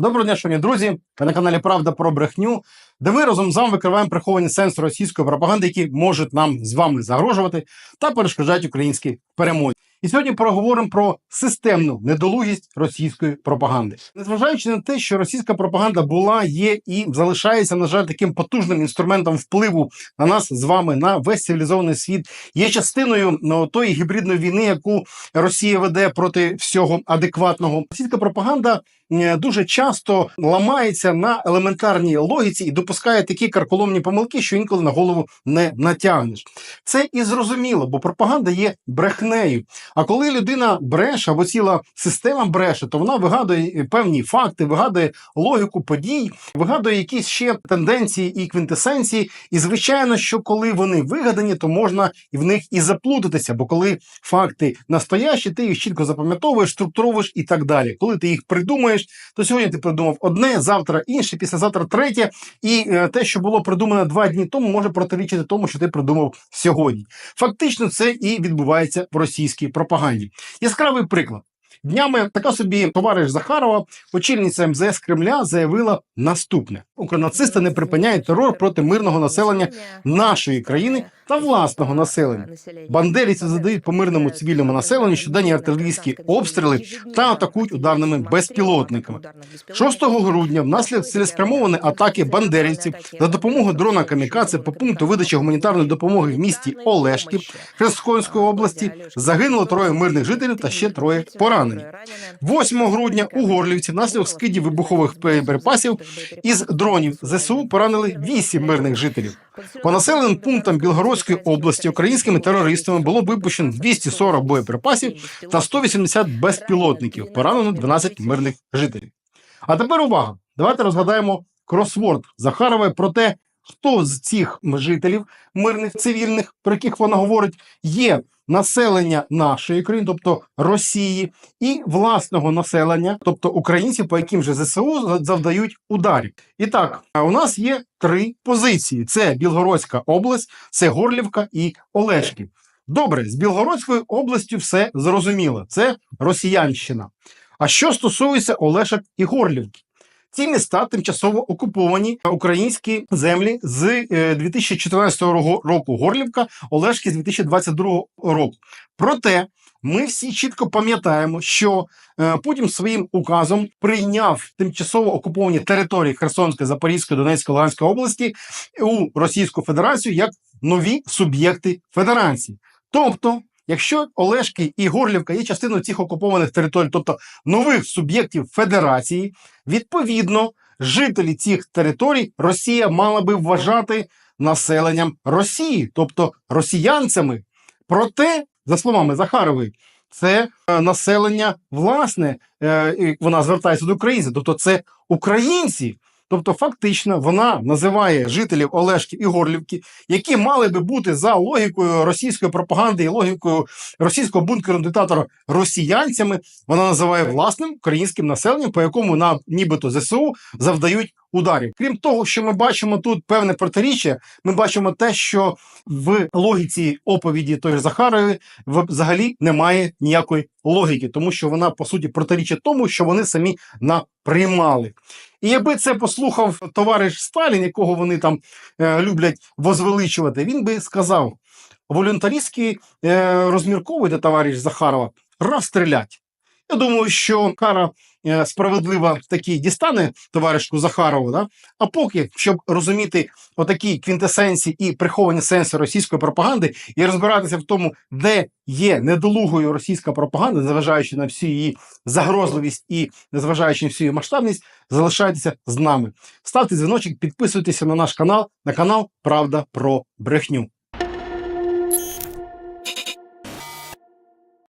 Доброго дня, шановні друзі. Ви на каналі Правда про брехню, де ми разом з вами викриваємо приховані сенси російської пропаганди, які можуть нам з вами загрожувати та перешкоджають українській перемозі. І сьогодні проговоримо про системну недолугість російської пропаганди, незважаючи на те, що російська пропаганда була, є і залишається, на жаль, таким потужним інструментом впливу на нас з вами на весь цивілізований світ, є частиною ну, тої гібридної війни, яку Росія веде проти всього адекватного. Російська пропаганда дуже часто ламається на елементарній логіці і допускає такі карколомні помилки, що інколи на голову не натягнеш. Це і зрозуміло, бо пропаганда є брехнею. А коли людина бреше або ціла система бреше, то вона вигадує певні факти, вигадує логіку подій, вигадує якісь ще тенденції і квінтесенції. І звичайно, що коли вони вигадані, то можна і в них і заплутатися. Бо коли факти настоящі, ти їх чітко запам'ятовуєш, структуровуєш і так далі. Коли ти їх придумаєш, то сьогодні ти придумав одне, завтра інше, післязавтра третє. І е, те, що було придумано два дні тому, може протирічити тому, що ти придумав сьогодні. Фактично, це і відбувається в російській пропаганді. Яскравий приклад. Днями така собі товариш Захарова, очільниця МЗС Кремля, заявила наступне: Укронацисти не припиняють терор проти мирного населення нашої країни та власного населення. Бандерівці задають по мирному цивільному населенню щоденні артилерійські обстріли та атакують ударними безпілотниками. 6 грудня внаслідок цілеспрямованої атаки бандерівців за допомогою дрона Камікадзе по пункту видачі гуманітарної допомоги в місті Олешків Херсонської області загинуло троє мирних жителів та ще троє поранені. 8 грудня у Горлівці внаслідок скидів вибухових боєприпасів із дронів ЗСУ поранили 8 мирних жителів. По населеним пунктам Білгородської області українськими терористами було випущено 240 боєприпасів та 180 безпілотників. Поранено 12 мирних жителів. А тепер увага! Давайте розгадаємо кросворд Захарової про те, хто з цих жителів мирних цивільних, про яких вона говорить, є населення нашої країни, тобто Росії, і власного населення, тобто українців, по яким же ЗСУ завдають ударів. І так, у нас є три позиції: це Білгородська область, це Горлівка і Олешків. Добре, з Білгородською областю все зрозуміло. Це Росіянщина. А що стосується Олешок і Горлівки? Ці міста тимчасово окуповані українські землі з е, 2014 року Горлівка, Олешки з 2022 року. Проте ми всі чітко пам'ятаємо, що е, Путін своїм указом прийняв тимчасово окуповані території Херсонської, Запорізької, Донецької, Луганської області у Російську Федерацію як нові суб'єкти федерації. Тобто, якщо Олешки і Горлівка є частиною цих окупованих територій, тобто нових суб'єктів федерації, відповідно, жителі цих територій Росія мала би вважати населенням Росії, тобто росіянцями. Проте, за словами Захарової, це е, населення власне, е, вона звертається до українців, тобто це українці. Тобто, фактично, вона називає жителів Олешків і Горлівки, які мали би бути за логікою російської пропаганди і логікою російського бункерного диктатора росіянцями. Вона називає власним українським населенням, по якому на нібито ЗСУ завдають ударів. Крім того, що ми бачимо тут певне протиріччя, ми бачимо те, що в логіці оповіді Захарової в- взагалі немає ніякої логіки, тому що вона по суті протирічить тому, що вони самі наприймали. І якби це послухав товариш Сталін, якого вони там е, люблять возвеличувати, він би сказав: волюнтаристські е, розмірковуйте, товариш Захарова, розстрілять. Я думаю, що кара е, справедлива таки дістане товаришу Захарову. Да? А поки, щоб розуміти отакі квінтесенції і приховані сенси російської пропаганди, і розбиратися в тому, де є недолугою російська пропаганда, незважаючи на всю її загрозливість і незважаючи на всю її масштабність, залишайтеся з нами. Ставте дзвіночок, підписуйтеся на наш канал, на канал Правда про брехню.